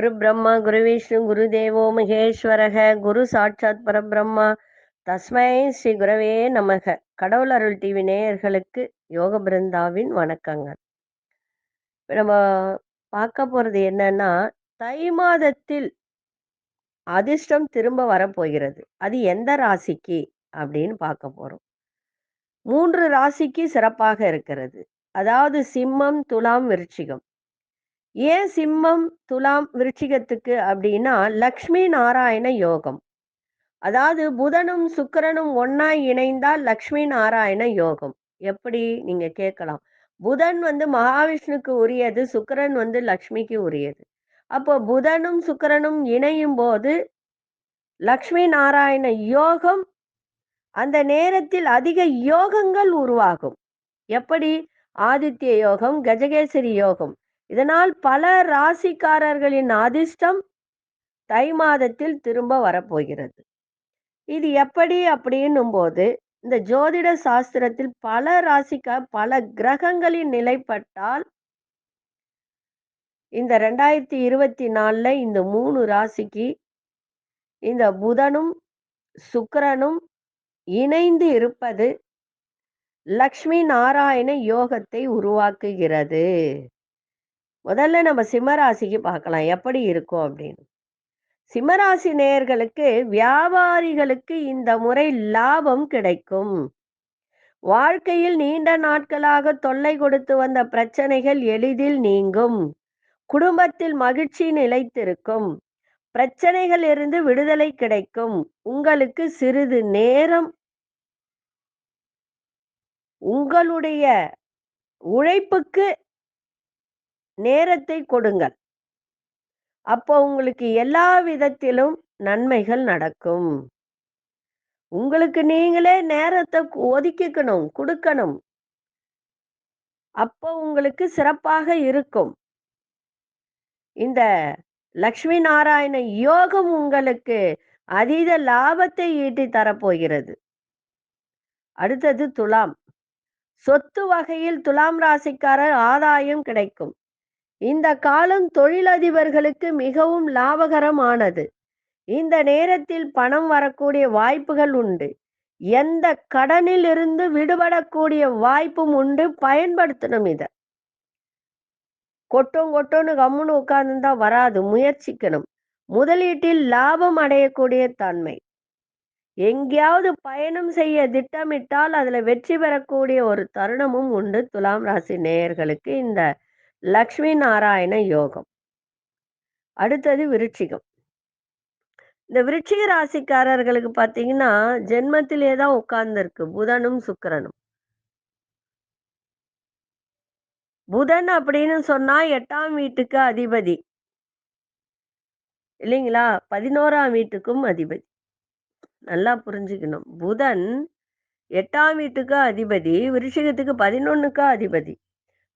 குரு பிரம்மா குரு விஷ்ணு குரு தேவோ மகேஸ்வரக குரு சாட்சாத் பரபிரம்மா. தஸ்மை ஸ்ரீ குரவே நமக. கடவுள் அருள் டிவி நேயர்களுக்கு யோக பிருந்தாவின் வணக்கங்கள். நம்ம பார்க்க போறது என்னன்னா தை மாதத்தில் அதிர்ஷ்டம் திரும்ப வரப்போகிறது. அது எந்த ராசிக்கு அப்படின்னு பார்க்க போறோம். மூன்று ராசிக்கு சிறப்பாக இருக்கிறது. அதாவது சிம்மம் துலாம் விருச்சிகம். ஏன் சிம்மம் துலாம் விருச்சிகத்துக்கு அப்படின்னா லக்ஷ்மி நாராயண யோகம். அதாவது புதனும் சுக்கிரனும் ஒன்னாய் இணைந்தால் லக்ஷ்மி நாராயண யோகம். எப்படி? நீங்க கேட்கலாம். புதன் வந்து மகாவிஷ்ணுக்கு உரியது சுக்கிரன் வந்து லக்ஷ்மிக்கு உரியது. அப்போ புதனும் சுக்கிரனும் இணையும் போது லக்ஷ்மி நாராயண யோகம் அந்த நேரத்தில் அதிக யோகங்கள் உருவாகும். எப்படி? ஆதித்ய யோகம் கஜகேசரி யோகம். இதனால் பல ராசிக்காரர்களின் அதிர்ஷ்டம் தை மாதத்தில் திரும்ப வரப்போகிறது. இது எப்படி அப்படின்னும் போது இந்த ஜோதிட சாஸ்திரத்தில் பல ராசிக்கா பல கிரகங்களின் நிலைப்பட்டால் இந்த ரெண்டாயிரத்தி இருபத்தி நாலுல இந்த மூணு ராசிக்கு இந்த புதனும் சுக்கரனும் இணைந்து இருப்பது லக்ஷ்மி நாராயண யோகத்தை உருவாக்குகிறது. முதல்ல நம்ம சிம்மராசிக்கு பார்க்கலாம். எப்படி இருக்கும் அப்படின்னு. சிம்மராசி நேயர்களுக்கு வியாபாரிகளுக்கு இந்த முறை லாபம் கிடைக்கும். வாழ்க்கையில் நீண்ட நாட்களாக தொல்லை கொடுத்து வந்த பிரச்சனைகள் எளிதில் நீங்கும். குடும்பத்தில் மகிழ்ச்சி நிலைத்திருக்கும். பிரச்சனைகள் இருந்து விடுதலை கிடைக்கும். உங்களுக்கு சிறிது நேரம் உங்களுடைய உழைப்புக்கு நேரத்தை கொடுங்கள். அப்போ உங்களுக்கு எல்லா விதத்திலும் நன்மைகள் நடக்கும். உங்களுக்கு நீங்களே நேரத்தை ஒதுக்கிக்கணும் கொடுக்கணும். அப்போ உங்களுக்கு சிறப்பாக இருக்கும். இந்த லக்ஷ்மி நாராயண யோகம் உங்களுக்கு அதீத லாபத்தை ஈட்டி தரப்போகிறது. அடுத்தது துலாம். சொத்து வகையில் துலாம் ராசிக்காரர் ஆதாயம் கிடைக்கும். இந்த காலம் தொழிலதிபர்களுக்கு மிகவும் லாபகரமானது. இந்த நேரத்தில் பணம் வரக்கூடிய வாய்ப்புகள் உண்டு. எந்த கடனில் இருந்து விடுபடக்கூடிய வாய்ப்பும் உண்டு. பயன்படுத்தணும் இத. கொட்டும் கொட்டோன்னு கம்முன்னு உட்கார்ந்துருந்தா வராது. முயற்சிக்கணும். முதலீட்டில் லாபம் அடையக்கூடிய தன்மை. எங்கேயாவது பயணம் செய்ய திட்டமிட்டால் அதுல வெற்றி பெறக்கூடிய ஒரு தருணமும் உண்டு. துலாம் ராசி நேயர்களுக்கு இந்த லக்ஷ்மி நாராயண யோகம். அடுத்தது விருச்சிகம். இந்த விருச்சிக ராசிக்காரர்களுக்கு பார்த்தீங்கன்னா ஜென்மத்திலே தான் உட்கார்ந்துருக்கு. புதனும் சுக்கிரனும். புதன் அப்படின்னு சொன்னா எட்டாம் வீட்டுக்கு அதிபதி. இல்லைங்களா? பதினோராம் வீட்டுக்கும் அதிபதி. நல்லா புரிஞ்சுக்கணும். புதன் எட்டாம் வீட்டுக்கு அதிபதி விருச்சிகத்துக்கு பதினொன்னுக்கு அதிபதி.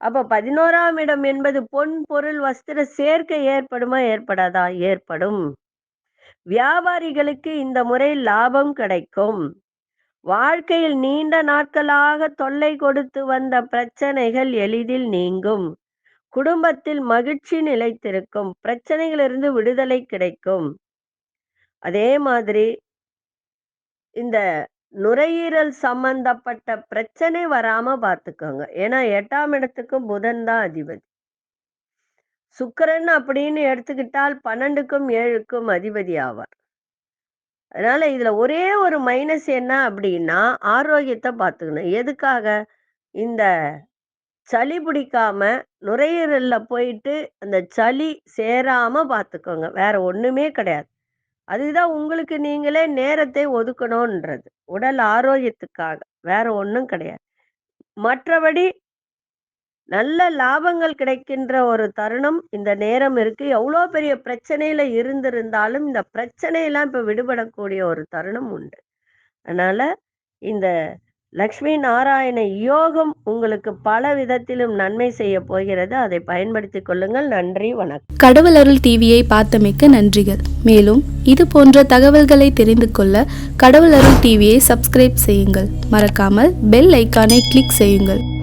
அப்ப பதினோராம் இடம் என்பது பொன் பொருள் வஸ்திர சேர்க்கை ஏற்படுமா? ஏற்படாதா? ஏற்படும். வியாபாரிகளுக்கு இந்த முறை லாபம் கிடைக்கும். வாழ்க்கையில் நீண்ட நாட்களாக தொல்லை கொடுத்து வந்த பிரச்சனைகள் எளிதில் நீங்கும். குடும்பத்தில் மகிழ்ச்சி நிலைத்திருக்கும். பிரச்சனைகளிலிருந்து விடுதலை கிடைக்கும். அதே மாதிரி இந்த நுரையீரல் சம்பந்தப்பட்ட பிரச்சனை வராம பார்த்துக்கோங்க ஏன்னா எட்டாம் இடத்துக்கும் புதன் தான் அதிபதி. சுக்கரன் அப்படின்னு எடுத்துக்கிட்டால் பன்னெண்டுக்கும் ஏழுக்கும் அதிபதி ஆவார். அதனால இதுல ஒரே ஒரு மைனஸ் என்ன அப்படின்னா ஆரோக்கியத்தை பார்த்துக்கணும் எதுக்காக? இந்த சளி பிடிக்காம நுரையீரல்ல போயிட்டு அந்த சளி சேராம பார்த்துக்கோங்க வேற ஒண்ணுமே கிடையாது. அதுதான் உங்களுக்கு நீங்களே நேரத்தை ஒதுக்கணும்ன்றது. உடல் ஆரோக்கியத்துக்காக. வேற ஒன்றும் கிடையாது. மற்றபடி நல்ல லாபங்கள் கிடைக்கின்ற ஒரு தருணம் இந்த நேரம் இருக்கு. எவ்வளோ பெரிய பிரச்சனையில இருந்திருந்தாலும் இந்த பிரச்சனையெல்லாம் இப்போ விடுபடக்கூடிய ஒரு தருணம் உண்டு. அதனால இந்த லக்ஷ்மி நாராயண யோகம் உங்களுக்கு பல விதத்திலும் நன்மை செய்ய போகிறது. அதை பயன்படுத்திக் கொள்ளுங்கள். நன்றி வணக்கம். கடவுள் அருள் டிவியை பார்த்தமைக்க நன்றிகள். மேலும் இது போன்ற தகவல்களை தெரிந்து கொள்ள கடவுள் அருள் டிவியை சப்ஸ்கிரைப் செய்யுங்கள். மறக்காமல் பெல் ஐக்கானை கிளிக் செய்யுங்கள்.